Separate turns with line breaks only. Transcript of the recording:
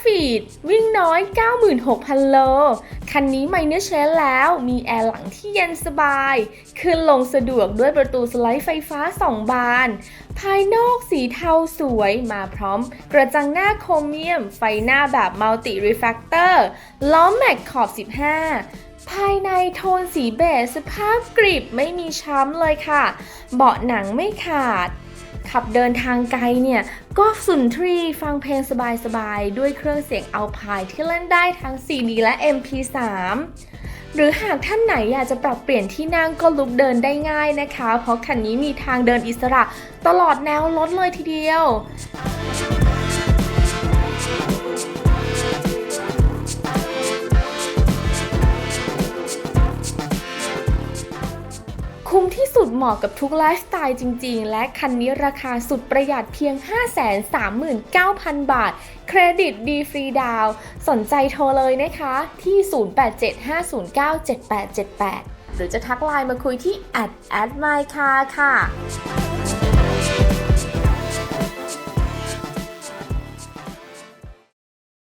speed วิ่งน้อย 96,000 โล คันนี้ไมเนอร์เชนแล้ว มีแอร์หลังที่เย็นสบาย ขึ้นลงสะดวกด้วยประตูสไลด์ไฟฟ้า 2 บาน ภายนอกสีเทาสวยมาพร้อม กระจังหน้าโครเมียม ไฟหน้าแบบมัลติรีแฟกเตอร์ ล้อแม็กขอบ 15ภายในโทนสีเบจสภาพกริบไม่มีช้ำเลยค่ะ เบาะหนังไม่ขาด ขับเดินทางไกลเนี่ย ก็สุนทรีฟังเพลงสบายๆ ด้วยเครื่องเสียงเอาพายที่เล่นได้ทั้ง CD และ MP3 หรือหากท่านไหนอยากจะปรับเปลี่ยนที่นั่งก็ลุกเดินได้ง่ายนะคะ เพราะคันนี้มีทางเดินอิสระตลอดแนวรถเลยทีเดียว คุ้มที่สุดเหมาะกับทุกไลฟ์สไตล์จริง ๆ และคันนี้ราคาสุดประหยัดเพียง 539,000 บาท เครดิตดีฟรีดาวสนใจโทรเลยนะคะที่ 0875097878 หรือจะทักไลน์มาคุยที่ a d a d my car ค่ะ